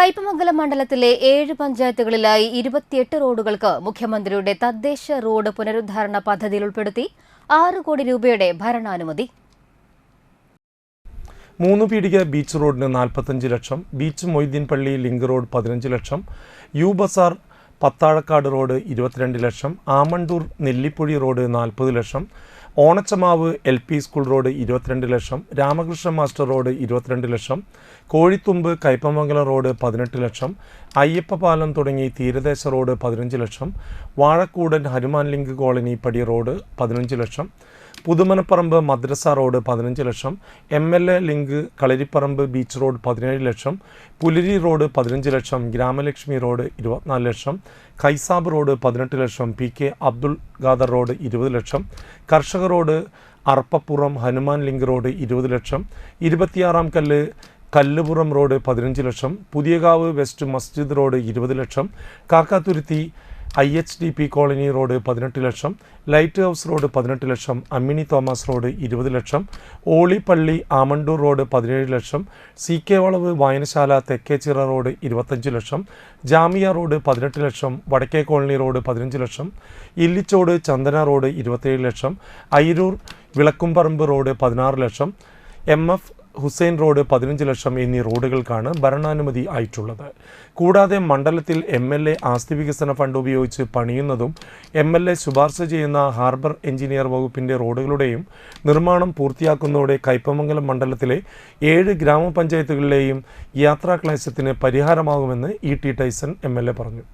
കയ്പമംഗലം മണ്ഡലത്തിലെ ഏഴ് പഞ്ചായത്തുകളിലായി ഇരുപത്തിയെട്ട് റോഡുകൾക്ക് മുഖ്യമന്ത്രിയുടെ തദ്ദേശ റോഡ് പുനരുദ്ധാരണ പദ്ധതിയിൽ ഉൾപ്പെടുത്തി ആറ് കോടി രൂപയുടെ ഭരണാനുമതി. മൂന്ന് പീടിക ബീച്ച് റോഡിന് നാൽപ്പത്തഞ്ച് ലക്ഷം ബീച്ച് മൊയ്തീൻ പള്ളി ലിങ്ക് റോഡ് പതിനഞ്ച് ലക്ഷം യു ബസാർ പത്താഴക്കാട് റോഡ് ഇരുപത്തിരണ്ട് ലക്ഷം ആമണ്ടൂർ നെല്ലിപ്പൊഴി റോഡ് നാൽപ്പത് lakh Onachamavu L P school road ഇരുപത്തിരണ്ട് ലക്ഷം രാമകൃഷ്ണ മാസ്റ്റർ റോഡ് ഇരുപത്തിരണ്ട് ലക്ഷം കോഴിത്തുമ്പ് കയ്പമംഗലം റോഡ് പതിനെട്ട് ലക്ഷം അയ്യപ്പപാലം തുടങ്ങി തീരദേശ റോഡ് പതിനഞ്ച് ലക്ഷം വാഴക്കൂടൻ ഹനുമാൻ ലിങ്ക് കോളനി പടി റോഡ് പതിനഞ്ച് ലക്ഷം പുതുമനപ്പറമ്പ് മദ്രസ റോഡ് പതിനഞ്ച് lakh M L A link Kalariparambu beach road പതിനേഴ് ലക്ഷം പുലരി റോഡ് പതിനഞ്ച് ലക്ഷം ഗ്രാമലക്ഷ്മി റോഡ് ഇരുപത്തിനാല് ലക്ഷം കൈസാബ് റോഡ് പതിനെട്ട് lakh P K Abdul Khader road ഇരുപത് ലക്ഷം കർഷക road Arppappuram Hanuman link road ഇരുപത് ലക്ഷം ഇരുപത്തിയാറാം കല്ല് കല്ലുപുറം റോഡ് പതിനഞ്ച് ലക്ഷം പുതിയകാവ് വെസ്റ്റ് മസ്ജിദ് റോഡ് ഇരുപത് lakh Kakkathuruthi I H D P colony road പതിനെട്ട് ലക്ഷം ലൈറ്റ് ഹൗസ് റോഡ് പതിനെട്ട് ലക്ഷം അമ്മിണി തോമസ് റോഡ് ഇരുപത് ലക്ഷം ഓളിപ്പള്ളി ആമണ്ടൂർ റോഡ് പതിനേഴ് ലക്ഷം സി കെ വളവ് വായനശാല തെക്കേച്ചിറ റോഡ് ഇരുപത്തഞ്ച് ലക്ഷം ജാമിയ റോഡ് പതിനെട്ട് ലക്ഷം വടക്കേ കോളനി റോഡ് പതിനഞ്ച് ലക്ഷം ഇല്ലിച്ചോട് ചന്ദന റോഡ് ഇരുപത്തേഴ് ലക്ഷം അയിരൂർ വിളക്കുംപറമ്പ് റോഡ് പതിനാറ് lakh M F Hussain road പതിനഞ്ച് ലക്ഷം എന്നീ റോഡുകൾക്കാണ് ഭരണാനുമതി ആയിട്ടുള്ളത്. കൂടാതെ മണ്ഡലത്തിൽ എം എൽ എ ആസ്തി വികസന ഫണ്ട് ഉപയോഗിച്ച് പണിയുന്നതും എം എൽ എ ശുപാർശ ചെയ്യുന്ന ഹാർബർ എഞ്ചിനീയർ വകുപ്പിന്റെ റോഡുകളുടെയും നിർമ്മാണം പൂർത്തിയാക്കുന്നതോടെ കൈപ്പമംഗലം മണ്ഡലത്തിലെ ഏഴ് ഗ്രാമപഞ്ചായത്തുകളിലെയും യാത്രാക്ലേശത്തിന് പരിഹാരമാകുമെന്ന് E T Tyson M L A പറഞ്ഞു.